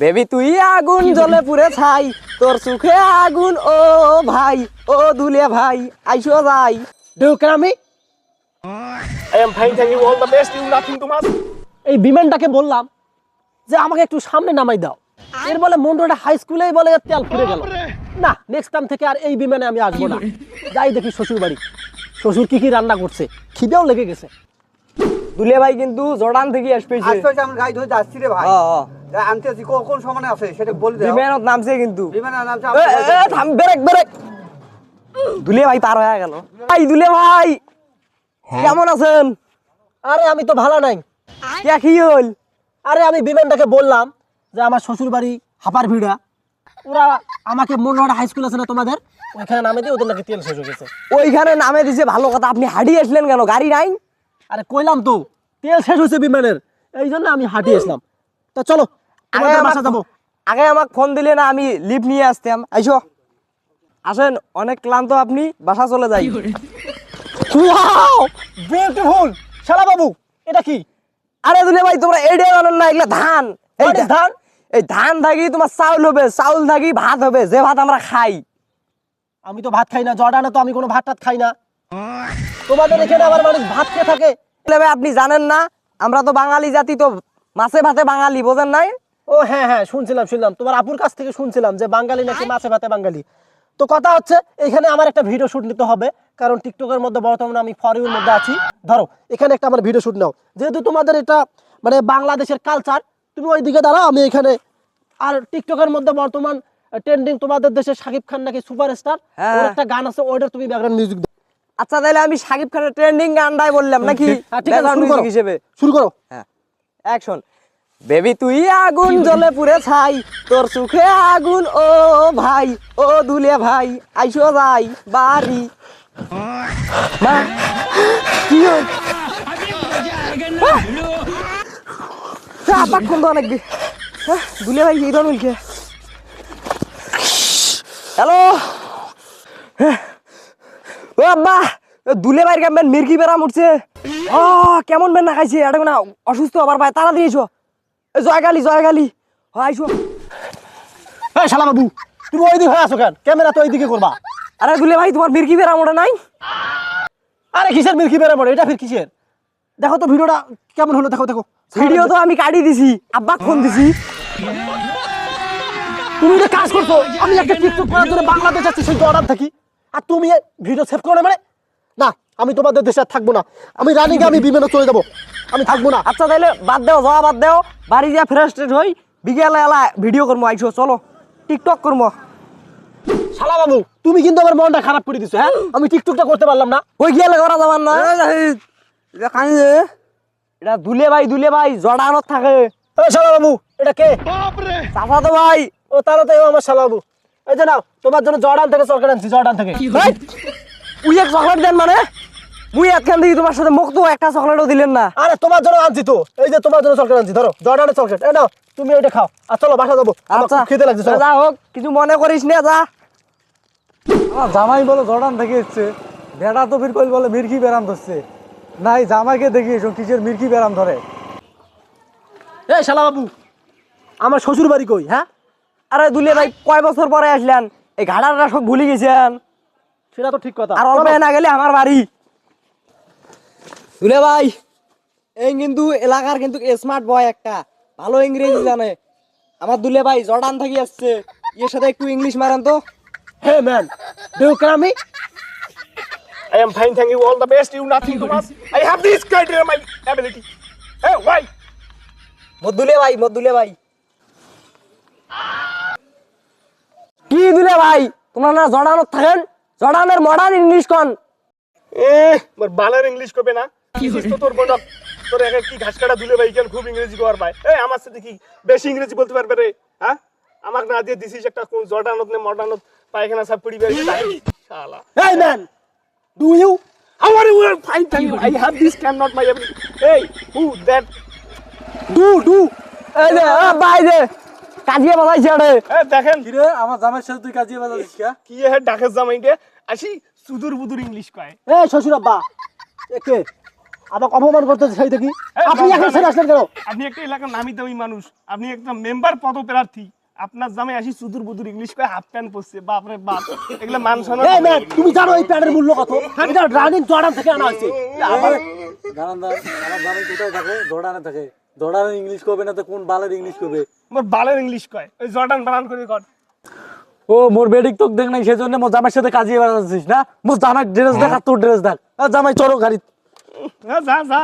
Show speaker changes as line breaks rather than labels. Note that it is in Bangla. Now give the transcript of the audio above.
বেবি তুই আগুন জলে পুরে ছাই। তোর সুখে আগুন ও ভাই ও দুলে ভাই আইসো যাই।
fine, thank you. All the best. You nothing too much.
এই বিমানটাকে বললাম যে আমাকে একটু সামনে নামাই দাও। এর বলে মন্ডলটা হাই স্কুলেই বলে তেল ফুরে গেল। না নেক্সট টাইম থেকে আর এই বিমানে আমি আসব না। যাই দেখি শ্বশুর বাড়ি শ্বশুর কি কি রান্না করছে? খিদেও লেগে গেছে।
দুলে ভাই কিন্তু জর্ডান থেকে আসবেছে
আজকে হচ্ছে আমার গাড়ি ধরে যাচ্ছি রে ভাই।
হ্যাঁ, হ্যাঁ।
যা আনতে আছি। কো- কোন সমানে আছে? সেটা বলে দাও।
বিমানত নামছে কিন্তু।
নামছে
এ, এ, এ, থাম ব্রেক ব্রেক। দুলে ভাই পার হয়ে গেল। ভাই দুলে ভাই কেমন আছেন?
আরে আমি তো ভালো নাই।
কে কি হল
আরে আমি বিমানটাকে বললাম যে আমার শ্বশুর বাড়ি হাপার ভিড়া ওরা আমাকে মনোহর হাই স্কুল আছে না তোমাদের? ওইখানে নামে দিয়ে ওদের নাকি তেল শেষ হয়ে গেছে।
ওইখানে নামে দিছে ভালো কথা। আপনি হাঁটি আসলেন কেন? গাড়ি নাই?
আরে কইলাম তো তেল শেষ হয়েছে বিমানের। এই জন্য আমি হাঁটি আসলাম। তা চলো তোমাদের বাসা যাব।
আগে আমাকে ফোন দিলে না আমি লিভ নিয়ে আসতাম। আইসো। আসেন অনেক ক্লান্ত আপনি বাসা চলে যাই।
ওয়াও বিউটিফুল শালা বাবু এটা কি?
আরে দুলে ভাই তোমরা এডে জানেন না এগুলা ধান। এই ধান? এই ধান থাকি তোমার চাউল হবে চাউল থাকি ভাত হবে যে ভাত আমরা খাই।
আমি তো ভাত খাই না জর্ডানে তো আমি কোনো ভাত টাত খাই না। তোমাদের এখানে আবার মানুষ ভাত খেয়ে থাকে।
আপনি জানেন না আমরা তো বাঙালি জাতি তো মাছে ভাতে বাঙালি বোঝেন নাই?
ও হ্যাঁ হ্যাঁ শুনছিলাম শুনলাম। তোমার আপুর কাছ থেকে শুনছিলাম যে বাঙালি নাকি মাছে ভাতে বাঙালি। তো কথা হচ্ছে এখানে আমার একটা ভিডিও শুট নিতে হবে কারণ টিকটকের মধ্যে বর্তমানে আমি ফরিউর মধ্যে আছি। ধরো এখানে একটা আমার ভিডিও শুট নাও। যেহেতু তোমাদের এটা মানে বাংলাদেশের কালচার তুমি ওই দিকে দাঁড়াও আমি এখানে আর টিকটকের মধ্যে বর্তমান ট্রেন্ডিং তোমাদের দেশে শাকিব খান নাকি সুপারস্টার
হ্যাঁ।
ওর একটা গান আছে ওইটার তুমি ব্যাকগ্রাউন্ড মিউজিক দাও।
আচ্ছা তাহলে আমি সাকিব খানের ট্রেন্ডিং গানটাই বললাম নাকি?
হ্যাঁ, ঠিক আছে শুরু করো।
হিসেবে।
শুরু করো।
হ্যাঁ। অ্যাকশন বেবি তুই আগুন জ্বলে পুরে ছাই। তোর সুখে আগুন ও ভাই ও দুলে ভাই আইসো যাই বাড়ি। মা কি আপাক কোন অনেক দি হ্যাঁ, দুলে ভাই এই ধরনের কে হ্যালো ও আব্বা দুলে ভাইয়ের কেমন মির্কি বেড়াম উঠছে ও কেমন বেন না খাইছে এটা না অসুস্থ আবার ভাই তারা দিয়েছ জয়গালি জয়গালি। হয়
এই শালা বাবু তুমি ওই দিকে আসো কেন? ক্যামেরা তো ওইদিকে করবা।
আরে দুলে ভাই তোমার মির্কি বেড়াম ওটা নাই?
আরে কিসের মিল্কি বেড়ে পড়ে এটা ফির কিসের? দেখো তো ভিডিওটা কেমন হলো দেখো দেখো।
ভিডিও তো আমি কাটি দিছি আব্বা ফোন দিছি।
তুমি এটা কাজ করছ আমি একটা টিকটক করার জন্য বাংলাদেশ যাচ্ছি সেই অর্ডার থাকি। আর তুমি ভিডিও সেভ করে মানে? না আমি তোমাদের দেশে আর থাকব না। আমি রানিকে আমি বিমানে চলে যাব। আমি থাকব না।
আচ্ছা তাহলে বাদ দেও যাওয়া বাদ দেও। বাড়ি যা ফ্রেস্টেড হই বিকেলে এলা ভিডিও করব আইসো চলো। টিকটক করব
শালা বাবু তুমি কিন্তু আমার মনটা খারাপ করে দিছো হ্যাঁ? আমি টিকটকটা করতে পারলাম না।
ওই গেলে করা যাবার না? এটা দুলে ভাই দুলে ভাই জড়ানত থাকে।
শালা বাবু এটা কে?
চাচা তো ভাই।
ও তাহলে তো আমার শালা বাবু। এই যে নাও তোমার জন্য জর্ডান থেকে চকলেট আনছি জর্ডান থেকে।
ভাই, উই এক চকলেট দেন মানে? মুই একখান থেকে তোমার সাথে মুখ তো একটা চকলেটও দিলেন না।
আরে তোমার জন্য আনছি তো। এই যে তোমার জন্য চকলেট আনছি ধরো জর্ডানের চকলেট। এই নাও তুমি ওইটা খাও। আর চলো বাসা যাব।
আচ্ছা।
খিদে লাগছে চলো।
যা হোক কিছু মনে করিস না যা।
আমার জামাই বলে জর্ডান থেকে এসছে। বেড়া তো বিরকল বলে মির্কি ব্যারাম ধরছে। নাই জামাইকে দেখি এসব কিসের মির্কি ব্যারাম ধরে।
এই শালা বাবু আমার শ্বশুর বাড়ি কই হ্যাঁ?
আরে দুলে ভাই কয় বছর পরে আসলেন? এই ঘাড়াটা সব ভুলে গেছেন।
সেটা তো ঠিক কথা।
আর অল্প না গেলে আমার বাড়ি। দুলে ভাই এই কিন্তু এলাকার কিন্তু স্মার্ট বয় একটা ভালো ইংরেজি জানে আমার দুলে ভাই জর্ডান থাকি আসছে এর সাথে একটু ইংলিশ মারেন তো
হে ম্যান ডু ক্রাম
I am fine, thank you. All the best. You nothing too much. I have this criteria, my ability. Hey, why?
মদ্দুলে ভাই মদ্দুলে ভাই কি দুলে ভাই তোমরা না জর্ডানত থাকেন জর্ডানের মডার্ন ইংলিশ কন
এ মোর বালার ইংলিশ কবে না তোর বোন তোর একা কি ঘাস কাটা দুলে ভাই খুব ইংরেজি কর এই আমার সাথে কি বেশি ইংরেজি বলতে পারবে রে? হ্যাঁ? আমাকে না দিয়ে দিছিস একটা কোন জর্ডানত নে মডার্নত পায়খানা সব পড়ি বেরিয়ে শালা।
Hey man do you
How are you? Fine, thank you. I have this can not my ability. Hey, who
do do
এই কাজিয়ে আরে।
Eh, দেখেন।
আমার জামাইয়ের সাথে তুই কাজিয়ে কি?
হে ডাকের জামাইকে? আসি সুদূর বুদুর ইংলিশ কয়।
এই শ্বশুর আব্বা। একে? আমাকে অপমান করতেছে সেই দেখি। আপনি এখন ছেড়ে আসলেন কেন?
আপনি একটা এলাকার নামি দামি মানুষ। আপনি একটা মেম্বার পদপ্রার্থী। আপনার জামাই আসি সুদূর বুদুর ইংলিশ করে হাফ প্যান্ট পরছে। বাপ এগুলো মান শোনা
এই ম্যাম তুমি জানো এই প্যান্টের মূল্য কত? এটা রানিং জর্ডান থেকে আনা হয়েছে। আমার
আমার কোথায় থাকে? জর্ডানে থাকে। জর্ডানের ইংলিশ করবে না তো কোন বালের ইংলিশ করবে
মোর বালের ইংলিশ কয়। ওই জর্ডান বানান করে কর।
ও মোর বেডিক তোক দেখ নাই সেজন্য মোর জামাইয়ের সাথে কাজিয়ে বেড়াচ্ছিস না? মোর জামাই ড্রেস দেখ আর তোর ড্রেস দেখ। জামাই চলো গাড়ি
হ্যাঁ, যা যা